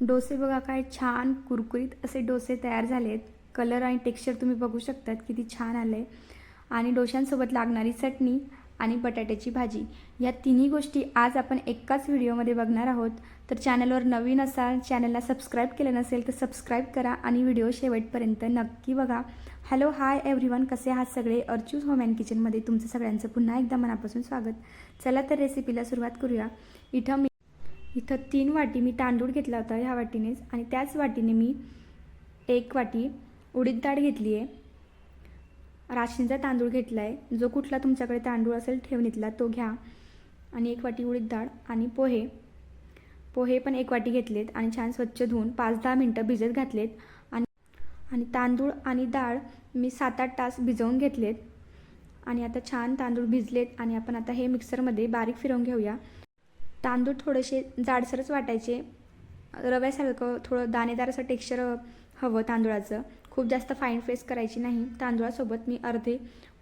डोसे बघा काय छान कुरकुरीत असे डोसे तयार झाले आहेत कलर आणि टेक्स्चर तुम्ही बघू शकतात किती छान आलं आहे आणि डोशांसोबत लागणारी चटणी आणि बटाट्याची भाजी. या तिन्ही गोष्टी आज आपण एकाच व्हिडिओमध्ये बघणार आहोत. तर चॅनलवर नवीन असाल चॅनलला सबस्क्राईब केलं नसेल तर सबस्क्राईब करा आणि व्हिडिओ शेवटपर्यंत नक्की बघा. हॅलो हाय एव्हरीवन कसे आहात सगळे? अर्चूज होम अँड किचनमध्ये तुमचं सगळ्यांचं पुन्हा एकदा मनापासून स्वागत. चला तर रेसिपीला सुरुवात करूया. इथं मी इथं तीन वाटी मी तांदूळ घेतला होता ह्या वाटीनेच आणि त्याच वाटीने मी एक वाटी उडीद डाळ घेतली आहे. राशींचा तांदूळ घेतला आहे जो कुठला तुमच्याकडे तांदूळ असेल ठेवणीतला तो घ्या. आणि एक वाटी उडीद डाळ आणि पोहे. पोहे पण एक वाटी घेतलेत आणि छान स्वच्छ धुवून पाच दहा मिनटं भिजत घातलेत. आणि आणि तांदूळ आणि डाळ मी सात आठ तास भिजवून घेतलेत. आणि आता छान तांदूळ भिजलेत आणि आपण आता हे मिक्सरमध्ये बारीक फिरवून घेऊया. तांदूळ थोडेसे जाडसरच वाटायचे. रव्यासारखं थोडं दाणेदार असं टेक्स्चर हवं तांदूळाचं. खूप जास्त फाईन फ्रेस करायची नाही. तांदूळासोबत मी अर्धे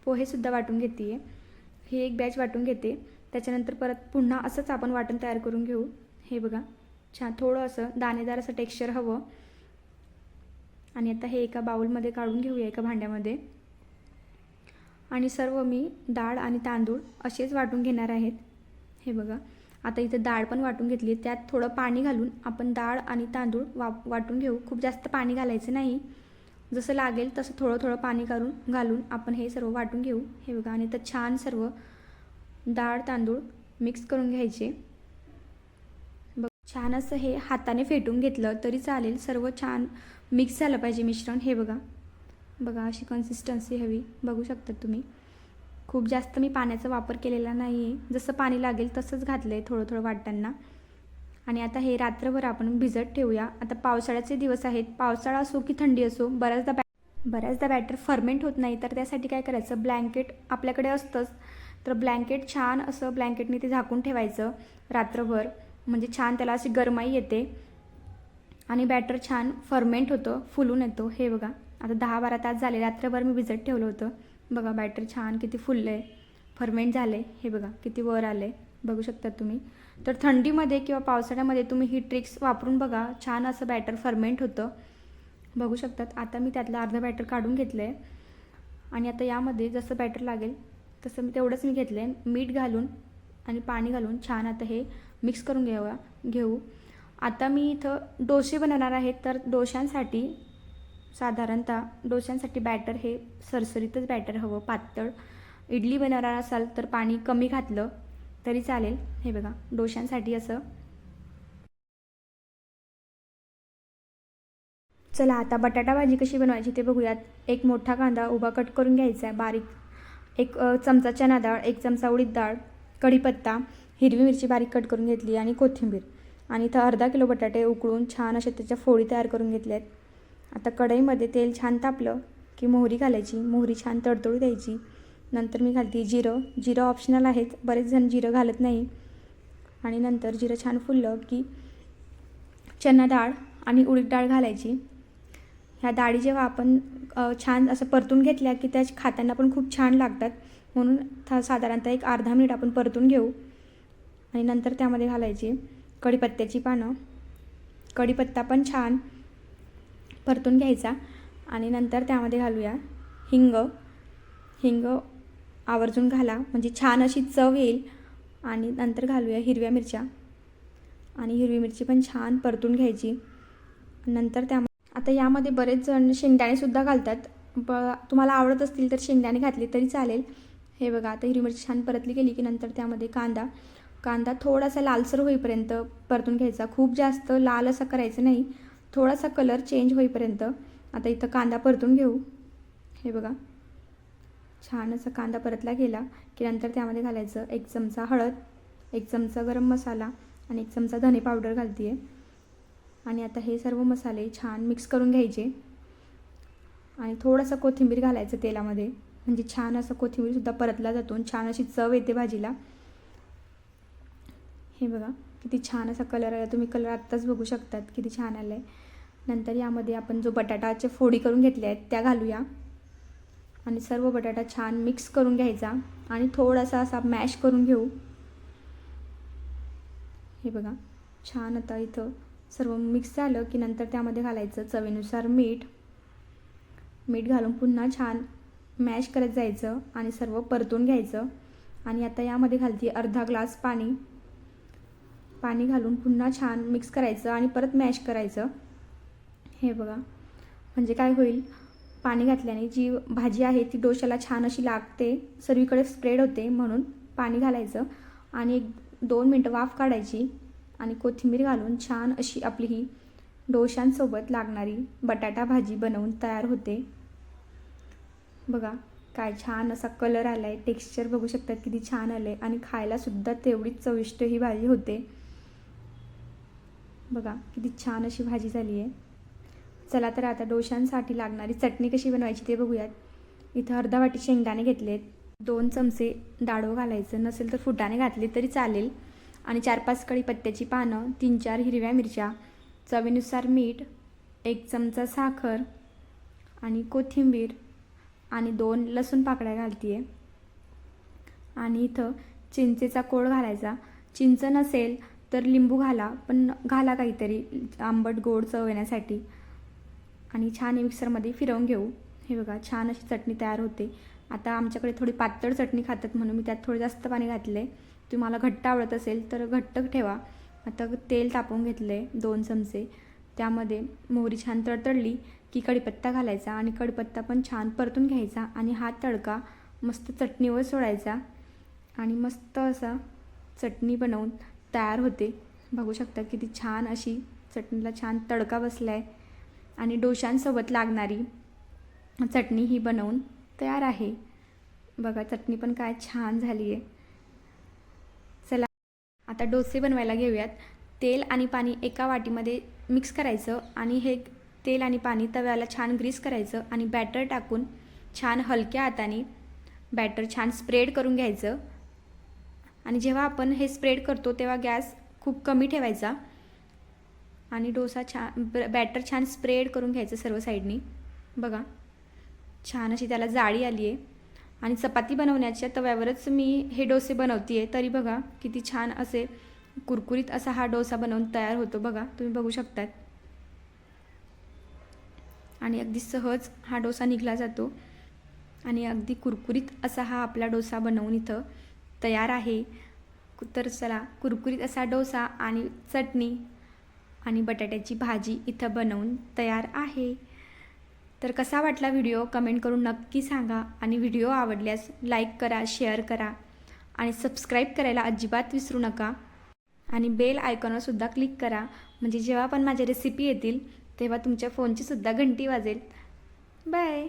पोहेसुद्धा वाटून घेते आहे ही एक बॅच वाटून घेते. त्याच्यानंतर परत पुन्हा असंच आपण वाटण तयार करून घेऊ. हे बघा. छान थोडं असं दाणेदार असं टेक्स्चर हवं. आणि आता हे एका बाउलमध्ये काढून घेऊया एका भांड्यामध्ये. आणि सर्व मी डाळ आणि तांदूळ असेच वाटून घेणार आहेत. हे बघा. आता इथं डाळ पण वाटून घेतली त्यात थोडं पाणी घालून आपण डाळ आणि तांदूळ वा वाटून घेऊ. खूप जास्त पाणी घालायचं नाही. जसं लागेल तसं थोडं थोडं पाणी काढून घालून आपण हे सर्व वाटून घेऊ. हे बघा आणि तर छान सर्व डाळ तांदूळ मिक्स करून घ्यायचे. बघ छान असं हे हाताने फेटून घेतलं तरी चालेल. सर्व छान मिक्स झालं पाहिजे मिश्रण. हे बघा. बघा अशी कन्सिस्टन्सी हवी. बघू शकता तुम्ही. खूप जास्त मी पाण्याचा वापर केलेला नाही आहे जसं पाणी लागेल तसंच घातलं आहे थोडं थोडं वाटताना आणि आता हे रात्रभर आपण भिजत ठेवूया. आता पावसाळ्याचे दिवस आहेत. पावसाळा असो की थंडी असो बऱ्याचदा बॅ बऱ्याचदा बॅटर फर्मेंट होत नाही तर त्यासाठी काय करायचं? ब्लँकेट आपल्याकडे असतंच. तर ब्लँकेट छान असं ब्लँकेटने ते झाकून ठेवायचं रात्रभर. म्हणजे छान त्याला अशी गरमाई येते. आणि बॅटर छान फर्मेंट होतं फुलून येतो. हे बघा. आता दहा बारा तास झाले. रात्रभर मी भिजत ठेवलं होतं. बघा बॅटर छान किती फुललं आहे फर्मेंट झालं आहे हे बघा किती वर आलं आहे बघू शकता तुम्ही. तर थंडीमध्ये किंवा पावसाळ्यामध्ये तुम्ही ही ट्रिक्स वापरून बघा. छान असं बॅटर फर्मेंट होतं. बघू शकतात. आता मी त्यातलं अर्धं बॅटर काढून घेतलं आहे आणि आता यामध्ये जसं बॅटर लागेल तसं मी तेवढंच मी घेतलं आहे मीठ घालून आणि पाणी घालून छान आता हे मिक्स करून घ्यावा घेऊ. आता मी इथं डोसे बनवणार आहे. तर डोशांसाठी साधारणतः डोश्यांसाठी बॅटर हे सरसरीतच बॅटर हवं. पातळ. इडली बनवणार असाल तर पाणी कमी घातलं तरी चालेल. हे बघा डोश्यांसाठी असं. चला आता बटाटा भाजी कशी बनवायची ते बघूयात. एक मोठा कांदा उभा कट करून घ्यायचा आहे बारीक. एक चमचा चना डाळ एक चमचा उडीद डाळ कढीपत्ता हिरवी मिरची बारीक कट करून घेतली आणि कोथिंबीर. आणि इथं अर्धा किलो बटाटे उकळून छान असे त्याच्या फोडी तयार करून घेतल्या आहेत आता कढईमध्ये तेल छान तापलं की मोहरी घालायची. मोहरी छान तडतडू द्यायची. नंतर मी घालते जिरं. जिरं ऑप्शनल आहेत. बरेच जण जिरं घालत नाही. आणि नंतर जिरं छान फुललं की चना डाळ आणि उडीद डाळ घालायची. ह्या डाळी जेव्हा आपण छान असं परतून घेतल्या की त्या खाताना पण खूप छान लागतात. म्हणून था साधारणतः एक अर्धा मिनिट आपण परतून घेऊ. आणि नंतर त्यामध्ये घालायची कढीपत्त्याची पानं. कढीपत्ता पण छान परतून घ्यायचा आणि नंतर त्यामध्ये घालूया हिंग. हिंग आवर्जून घाला म्हणजे छान अशी चव येईल. आणि नंतर घालूया हिरव्या मिरच्या. आणि हिरवी मिरची पण छान परतून घ्यायची. नंतर त्या आता यामध्ये बरेच जण शेंगदाणेसुद्धा घालतात. ब तुम्हाला आवडत असतील तर शेंगदाणे घातले तरी चालेल. हे बघा आता हिरवी मिरची छान परतली गेली की नंतर त्यामध्ये कांदा. कांदा थोडासा लालसर होईपर्यंत परतून घ्यायचा. खूप जास्त लाल असा करायचं नाही. थोडासा कलर चेंज होईपर्यंत आता इथं कांदा परतून घेऊ. हे बघा. छान असा कांदा परतला गेला की नंतर त्यामध्ये घालायचं एक चमचा हळद एक चमचा गरम मसाला आणि एक चमचा धने पावडर घालते आहे आणि आता हे सर्व मसाले छान मिक्स करून घ्यायचे. आणि थोडंसं कोथिंबीर घालायचं तेलामध्ये. म्हणजे छान असं कोथिंबीरसुद्धा परतला जातो आणि छान अशी चव येते भाजीला. हे बघा किती छान असा कलर आला. तुम्ही कलर आत्ताच बघू शकतात किती छान आला आहे नंतर यामध्ये आपण जो बटाटाचे फोडी करून घेतल्या आहेत त्या घालूया. आणि सर्व बटाटा छान मिक्स करून घ्यायचा. आणि थोडासा असा मॅश करून घेऊ. हे बघा छान आता इथं सर्व मिक्स झालं की नंतर त्यामध्ये घालायचं चवीनुसार मीठ. मीठ घालून पुन्हा छान मॅश करत जायचं आणि सर्व परतून घ्यायचं. आणि आता यामध्ये घालते अर्धा ग्लास पाणी. पाणी घालून पुन्हा छान मिक्स करायचं आणि परत मॅश करायचं. हे बघा. म्हणजे काय होईल? पाणी घातल्याने जी भाजी आहे ती डोशाला छान अशी लागते सर्वीकडे स्प्रेड होते म्हणून पाणी घालायचं आणि एक दोन मिनटं वाफ काढायची आणि कोथिंबीर घालून छान अशी आपली ही डोशांसोबत लागणारी बटाटा भाजी बनवून तयार होते. बघा काय छान असा कलर आला आहे टेक्स्चर बघू शकतात किती छान आलं आहे आणि खायलासुद्धा तेवढीच चविष्ट ही भाजी होते. बघा किती छान अशी भाजी झाली आहे चला तर आता डोशांसाठी लागणारी चटणी कशी बनवायची ते बघूयात. इथं अर्धा वाटी शेंगदाणे घेतलेत. दोन चमचे डाळो घालायचं. नसेल तर फुटाणे घातले तरी चालेल. आणि चार पाच कढीपत्त्याची पानं तीन चार हिरव्या मिरच्या चवीनुसार मीठ एक चमचा साखर आणि कोथिंबीर आणि दोन लसूण पाकळ्या घालते आहे आणि इथं चिंचेचा कोळ घालायचा. चिंच नसेल तर लिंबू घाला पण घाला काहीतरी. आंबट गोड चव येण्यासाठी. आणि छान हे मिक्सरमध्ये फिरवून घेऊ. हे बघा छान अशी चटणी तयार होते. आता आमच्याकडे थोडी पातळ चटणी खातात म्हणून मी त्यात थोडं जास्त पाणी घातलं आहे तुम्हाला घट्ट आवडत असेल तर घट्ट ठेवा. आता तेल तापवून घेतलं आहे दोन चमचे. त्यामध्ये मोहरी छान तडतडली की कढीपत्ता घालायचा आणि कढीपत्ता पण छान परतून घ्यायचा आणि हा तडका मस्त चटणीवर सोडायचा. आणि मस्त असा चटणी बनवून तयार होते. बघू शकता किती छान अशी चटणीला छान तडका बसला आहे आणि डोशांसोबत लागणारी चटणी ही बनवून तयार आहे. बघा चटणी पण काय छान झाली आहे चला आता डोसे बनवायला घेऊयात. तेल आणि पाणी एका वाटीमध्ये मिक्स करायचं आणि हे तेल आणि पाणी तव्याला छान ग्रीस करायचं आणि बॅटर टाकून छान हलक्या हाताने बॅटर छान स्प्रेड करून घ्यायचं. आणि जेव्हा आपण हे स्प्रेड करतो तेव्हा गॅस खूप कमी ठेवायचा. आणि डोसा छान बॅटर छान स्प्रेड करून घ्यायचं सर्व साईडनी. बघा छान अशी त्याला जाळी आली आहे आणि चपाती बनवण्याच्या तव्यावरच मी हे डोसे बनवते आहे तरी बघा किती छान असे कुरकुरीत असा हा डोसा बनवून तयार होतो बघा तुम्ही बघू शकतात. आणि अगदी सहज हा डोसा निघला जातो. आणि अगदी कुरकुरीत असा हा आपला डोसा बनवून इथं तयार आहे. तर चला कुरकुरीत असा डोसा आणि चटणी आणि बटाट्याची भाजी इथं बनवून तयार आहे. तर कसा वाटला व्हिडिओ कमेंट करून नक्की सांगा आणि व्हिडिओ आवडल्यास लाईक करा शेअर करा आणि सबस्क्राईब करायला अजिबात विसरू नका. आणि बेल आयकॉनवरसुद्धा क्लिक करा. म्हणजे जेव्हा पण माझ्या रेसिपी येतील तेव्हा तुमच्या फोनचीसुद्धा घंटी वाजेल. बाय.